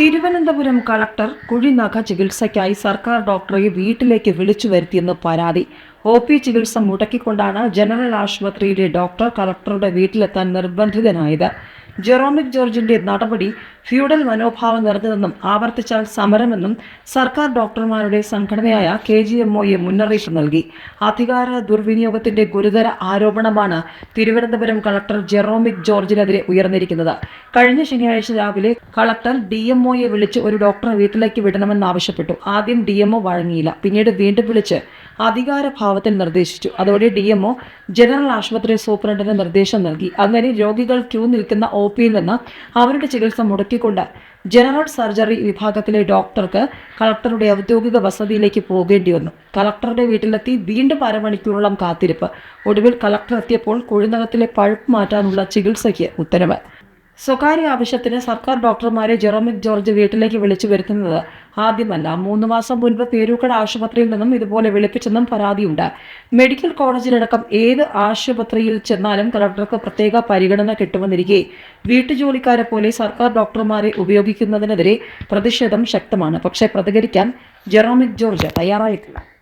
Thiruvananthapuram collector കുഴിനഖ ചികിത്സയ്ക്കായി സർക്കാർ ഡോക്ടറെ വീട്ടിലേക്ക് വിളിച്ചു വരുത്തിയെന്ന് പരാതി. ഒ പി ചികിത്സ മുടക്കിക്കൊണ്ടാണ് ജനറൽ ആശുപത്രിയിലെ ഡോക്ടർ കളക്ടറുടെ വീട്ടിലെത്താൻ നിർബന്ധിതനായത്. ജെറോമിക് ജോർജിന്റെ നടപടി ഫ്യൂഡൽ മനോഭാവം നിറഞ്ഞതെന്നും ആവർത്തിച്ചാൽ സമരമെന്നും സർക്കാർ ഡോക്ടർമാരുടെ സംഘടനയായ കെ ജി എം ഒയെ മുന്നറിയിപ്പ് നൽകി. അധികാര ദുർവിനിയോഗത്തിന്റെ ഗുരുതര ആരോപണമാണ് തിരുവനന്തപുരം കളക്ടർ ജെറോമിക് ജോർജിനെതിരെ ഉയർന്നിരിക്കുന്നത്. കഴിഞ്ഞ ശനിയാഴ്ച രാവിലെ കളക്ടർ ഡി എം ഒയെ വിളിച്ച് ഒരു ഡോക്ടറെ വീട്ടിലേക്ക് വിടണമെന്നാവശ്യപ്പെട്ടു ആദ്യം ഡി എം ഒ വഴങ്ങിയില്ല. പിന്നീട് വീണ്ടും വിളിച്ച് അധികാരഭാവത്തിൽ നിർദ്ദേശിച്ചു. അതോടെ ഡി എം ഒ ജനറൽ ആശുപത്രി സൂപ്രണ്ടിന് നിർദ്ദേശം നൽകി. അങ്ങനെ രോഗികൾ ക്യൂ നിൽക്കുന്ന ഒ പിയിൽ നിന്ന് അവരുടെ ചികിത്സ മുടക്കിക്കൊണ്ട് ജനറൽ സർജറി വിഭാഗത്തിലെ ഡോക്ടർക്ക് കളക്ടറുടെ ഔദ്യോഗിക വസതിയിലേക്ക് പോകേണ്ടി വന്നു. കളക്ടറുടെ വീട്ടിലെത്തി വീണ്ടും അരമണിക്കൂറോളം കാത്തിരിപ്പ്. ഒടുവിൽ കളക്ടർ എത്തിയപ്പോൾ കുഴിനകത്തിലെ പഴുപ്പ് മാറ്റാനുള്ള ചികിത്സയ്ക്ക് ഉത്തരവ്. സ്വകാര്യ ആവശ്യത്തിന് സർക്കാർ ഡോക്ടർമാരെ ജെറോമിക് ജോർജ് വീട്ടിലേക്ക് വിളിച്ചു വരുത്തുന്നത് ആദ്യമല്ല. മൂന്ന് മാസം മുൻപ് പേരൂക്കട ആശുപത്രിയിൽ നിന്നും ഇതുപോലെ വിളിപ്പിച്ചെന്നും പരാതിയുണ്ട്. മെഡിക്കൽ കോളേജിലടക്കം ഏത് ആശുപത്രിയിൽ ചെന്നാലും കളക്ടർക്ക് പ്രത്യേക പരിഗണന കിട്ടുമെന്നിരിക്കെ വീട്ടുജോലിക്കാരെ പോലെ സർക്കാർ ഡോക്ടർമാരെ ഉപയോഗിക്കുന്നതിനെതിരെ പ്രതിഷേധം ശക്തമാണ്. പക്ഷേ പ്രതികരിക്കാൻ ജെറോമിക് ജോർജ് തയ്യാറായിട്ടില്ല.